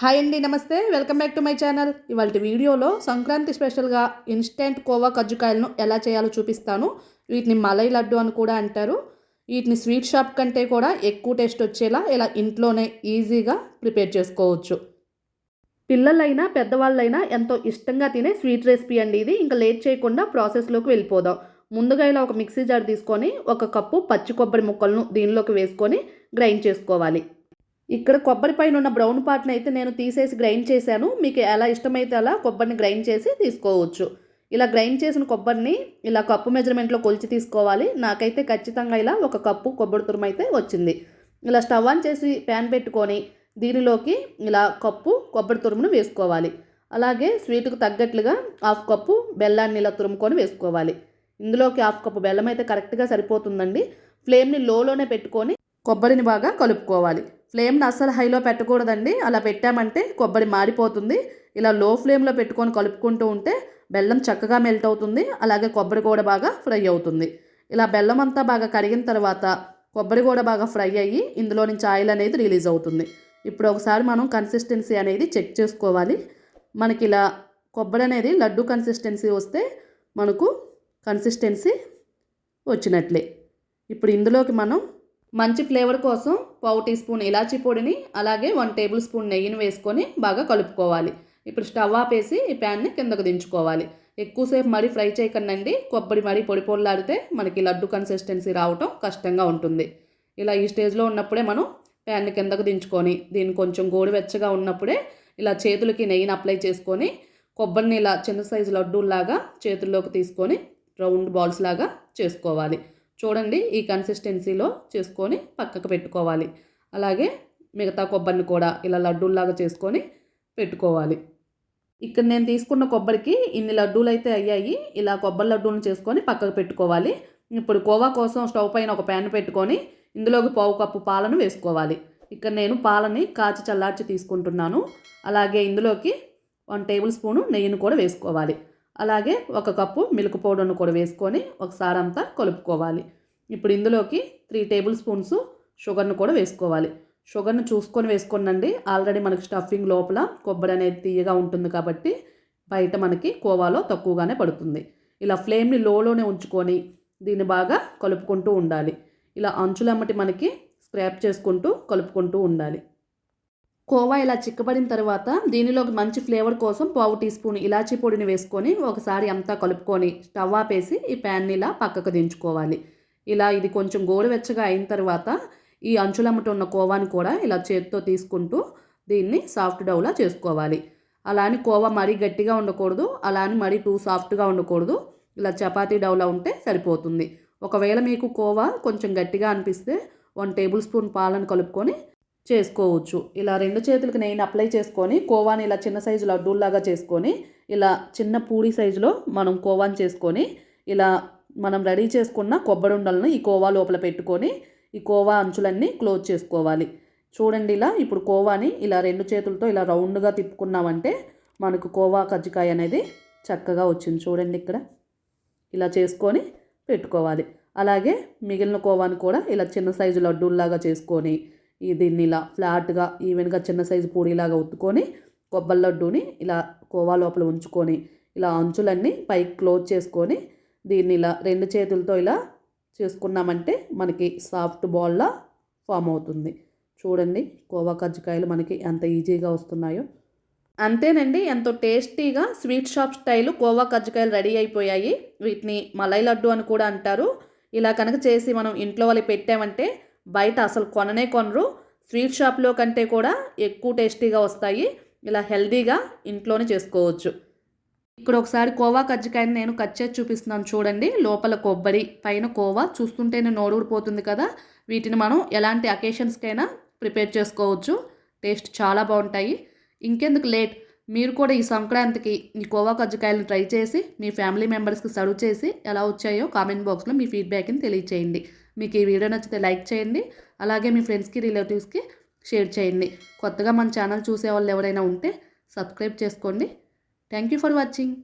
Hi అండి నమస్తే. Welcome back to my channel. ఇవాళ వీడియోలో సంక్రాంతి స్పెషల్గా ఇన్స్టెంట్ కోవా కజ్జికాయలను ఎలా చేయాలో చూపిస్తాను. వీటిని మలై లడ్డు అని కూడా అంటారు. వీటిని స్వీట్ షాప్ కంటే కూడా ఎక్కువ టేస్ట్ వచ్చేలా ఇలా ఇంట్లోనే ఈజీగా ప్రిపేర్ చేసుకోవచ్చు. పిల్లలైనా పెద్దవాళ్ళైనా ఎంతో ఇష్టంగా తినే స్వీట్ రెసిపీ అండి ఇది. ఇంకా లేట్ చేయకుండా ప్రాసెస్లోకి వెళ్ళిపోదాం. ముందుగా ఇలా ఒక మిక్సీ జార్ తీసుకొని ఒక కప్పు పచ్చి కొబ్బరి ముక్కలను దీనిలోకి వేసుకొని గ్రైండ్ చేసుకోవాలి. ఇక్కడ కొబ్బరి పైన ఉన్న బ్రౌన్ పార్ట్ని అయితే నేను తీసేసి గ్రైండ్ చేశాను. మీకు ఎలా ఇష్టమైతే అలా కొబ్బరిని గ్రైండ్ చేసి తీసుకోవచ్చు. ఇలా గ్రైండ్ చేసిన కొబ్బరిని ఇలా కప్పు మెజర్మెంట్లో కొలిచి తీసుకోవాలి. నాకైతే ఖచ్చితంగా ఇలా ఒక కప్పు కొబ్బరి తురుము అయితే వచ్చింది. ఇలా స్టవ్ ఆన్ చేసి ప్యాన్ పెట్టుకొని దీనిలోకి ఇలా కప్పు కొబ్బరి తురుమును వేసుకోవాలి. అలాగే స్వీట్కు తగ్గట్లుగా హాఫ్ కప్పు బెల్లాన్ని ఇలా తురుముకొని వేసుకోవాలి. ఇందులోకి హాఫ్ కప్పు బెల్లం అయితే కరెక్ట్గా సరిపోతుందండి. ఫ్లేమ్ని లోలోనే పెట్టుకొని కొబ్బరిని బాగా కలుపుకోవాలి. ఫ్లేమ్ని అస్సలు హైలో పెట్టకూడదండి. అలా పెట్టామంటే కొబ్బరి మాడిపోతుంది ఇలా లో ఫ్లేమ్లో పెట్టుకొని కలుపుకుంటూ ఉంటే బెల్లం చక్కగా మెల్ట్ అవుతుంది. అలాగే కొబ్బరి కూడా బాగా ఫ్రై అవుతుంది. ఇలా బెల్లం అంతా బాగా కరిగిన తర్వాత కొబ్బరి కూడా బాగా ఫ్రై అయ్యి ఇందులో నుంచి ఆయిల్ అనేది రిలీజ్ అవుతుంది. ఇప్పుడు ఒకసారి మనం కన్సిస్టెన్సీ అనేది చెక్ చేసుకోవాలి. మనకి ఇలా కొబ్బరి అనేది లడ్డు కన్సిస్టెన్సీ వస్తే మనకు కన్సిస్టెన్సీ వచ్చినట్లే. ఇప్పుడు ఇందులోకి మనం మంచి ఫ్లేవర్ కోసం పావు టీ స్పూన్ ఇలాచీ పొడిని అలాగే వన్ టేబుల్ స్పూన్ నెయ్యిని వేసుకొని బాగా కలుపుకోవాలి. ఇప్పుడు స్టవ్ ఆపేసి ఈ ప్యాన్ని కిందకు దించుకోవాలి. ఎక్కువసేపు మరీ ఫ్రై చేయకండి కొబ్బరి మరీ పొడి పొడిలాడితే మనకి లడ్డు కన్సిస్టెన్సీ రావటం కష్టంగా ఉంటుంది. ఇలా ఈ స్టేజ్లో ఉన్నప్పుడే మనం ప్యాన్ని కిందకు దించుకొని దీన్ని కొంచెం గోడువెచ్చగా ఉన్నప్పుడే ఇలా చేతులకి నెయ్యిని అప్లై చేసుకొని కొబ్బరిని ఇలా చిన్న సైజు లడ్డూల్లాగా చేతుల్లోకి తీసుకొని రౌండ్ బాల్స్ లాగా చేసుకోవాలి. చూడండి ఈ కన్సిస్టెన్సీలో చేసుకొని పక్కకు పెట్టుకోవాలి. అలాగే మిగతా కొబ్బరిని కూడా ఇలా లడ్డూల్లాగా చేసుకొని పెట్టుకోవాలి. ఇక్కడ నేను తీసుకున్న కొబ్బరికి ఇన్ని లడ్డూలు అయితే అయ్యాయి. ఇలా కొబ్బరి లడ్డూలను చేసుకొని పక్కకు పెట్టుకోవాలి. ఇప్పుడు కోవా కోసం స్టవ్ పైన ఒక ప్యాన్ పెట్టుకొని ఇందులోకి పావు కప్పు పాలను వేసుకోవాలి. ఇక్కడ నేను పాలని కాచి చల్లార్చి తీసుకుంటున్నాను. అలాగే ఇందులోకి వన్ టేబుల్ స్పూను నెయ్యిని కూడా వేసుకోవాలి. అలాగే ఒక కప్పు మిల్క్ పౌడర్ను కూడా వేసుకొని ఒకసారి అంతా కలుపుకోవాలి. ఇప్పుడు ఇందులోకి త్రీ టేబుల్ స్పూన్స్ షుగర్ను కూడా వేసుకోవాలి. షుగర్ను చూసుకొని వేసుకోనండి. ఆల్రెడీ మనకి స్టఫింగ్ లోపల కొబ్బరి అనేది తీయగా ఉంటుంది కాబట్టి బయట మనకి కోవాలో తక్కువగానే పడుతుంది. ఇలా ఫ్లేమ్ని లోలోనే ఉంచుకొని దీన్ని బాగా కలుపుకుంటూ ఉండాలి. ఇలా అంచులమ్మటి మనకి స్క్రాప్ చేసుకుంటూ కలుపుకుంటూ ఉండాలి. కోవా ఇలా చిక్కబడిన తర్వాత దీనిలోకి మంచి ఫ్లేవర్ కోసం పావు టీ స్పూన్ ఇలాచీ పొడిని వేసుకొని ఒకసారి అంతా కలుపుకొని స్టవ్ ఆపేసి ఈ ప్యాన్ని ఇలా పక్కకు దించుకోవాలి. ఇలా ఇది కొంచెం గోరువెచ్చగా అయిన తర్వాత ఈ అంచులమ్మట ఉన్న కోవాని కూడా ఇలా చేతితో తీసుకుంటూ దీన్ని సాఫ్ట్ డౌలా చేసుకోవాలి. అలా అని కోవా మరీ గట్టిగా ఉండకూడదు అలా అని మరీ టూ సాఫ్ట్గా ఉండకూడదు. ఇలా చపాతీ డౌలా ఉంటే సరిపోతుంది. ఒకవేళ మీకు కోవా కొంచెం గట్టిగా అనిపిస్తే వన్ టేబుల్ స్పూన్ పాలను కలుపుకొని చేసుకోవచ్చు. ఇలా రెండు చేతులకు నెయ్యిని అప్లై చేసుకొని కోవాని ఇలా చిన్న సైజు లడ్డూల్లాగా చేసుకొని ఇలా చిన్న పూడి సైజులో మనం కోవాని చేసుకొని ఇలా మనం రెడీ చేసుకున్న కొబ్బరి ఉండలను ఈ కోవా లోపల పెట్టుకొని ఈ కోవా అంచులన్నీ క్లోజ్ చేసుకోవాలి. చూడండి ఇలా ఇప్పుడు కోవాని ఇలా రెండు చేతులతో ఇలా రౌండ్గా తిప్పుకున్నామంటే మనకు కోవా కజ్జికాయ అనేది చక్కగా వచ్చింది. చూడండి ఇక్కడ. ఇలా చేసుకొని పెట్టుకోవాలి. అలాగే మిగిలిన కోవాని కూడా ఇలా చిన్న సైజు లడ్డూల్లాగా చేసుకొని దీన్ని ఇలా ఫ్లాట్గా ఈవెన్గా చిన్న సైజు పూడిలాగా ఉత్తుకొని కొబ్బరి లడ్డూని ఇలా కోవా లోపల ఉంచుకొని ఇలా అంచులన్నీ పైకి క్లోజ్ చేసుకొని దీన్ని ఇలా రెండు చేతులతో ఇలా చేసుకున్నామంటే మనకి సాఫ్ట్ బాల్లా ఫామ్ అవుతుంది. చూడండి కోవా కజ్జికాయలు మనకి ఎంత ఈజీగా వస్తున్నాయో. అంతేనండి ఎంతో టేస్టీగా స్వీట్ షాప్ స్టైల్ కోవా కజ్జికాయలు రెడీ అయిపోయాయి. వీటిని మలై లడ్డు అని కూడా అంటారు. ఇలా కనుక చేసి మనం ఇంట్లో వాళ్ళకి పెట్టామంటే బయట అసలు కొననే కొనరు. స్వీట్ షాప్లో కంటే కూడా ఎక్కువ టేస్టీగా వస్తాయి. ఇలా హెల్దీగా ఇంట్లోనే చేసుకోవచ్చు. ఇక్కడ ఒకసారి కోవా కజ్జికాయని నేను కట్ చేసి చూపిస్తున్నాను చూడండి. లోపల కొబ్బరి పైన కోవా. చూస్తుంటేనే నోడూడిపోతుంది కదా. వీటిని మనం ఎలాంటి అకేషన్స్కైనా ప్రిపేర్ చేసుకోవచ్చు. టేస్ట్ చాలా బాగుంటాయి. ఇంకెందుకు లేట్? మీరు కూడా ఈ సంక్రాంతికి ఈ కోవా కజ్జికాయలను ట్రై చేసి మీ ఫ్యామిలీ మెంబర్స్కి సర్వ్ చేసి ఎలా వచ్చాయో కామెంట్ బాక్స్లో మీ ఫీడ్బ్యాక్ని తెలియచేయండి. మీకు ఈ వీడియో నచ్చితే లైక్ చేయండి. అలాగే మీ ఫ్రెండ్స్కి రిలేటివ్స్కి షేర్ చేయండి. కొత్తగా మన ఛానల్ చూసే వాళ్ళు ఎవరైనా ఉంటే సబ్స్క్రైబ్ చేసుకోండి. Thank you for watching.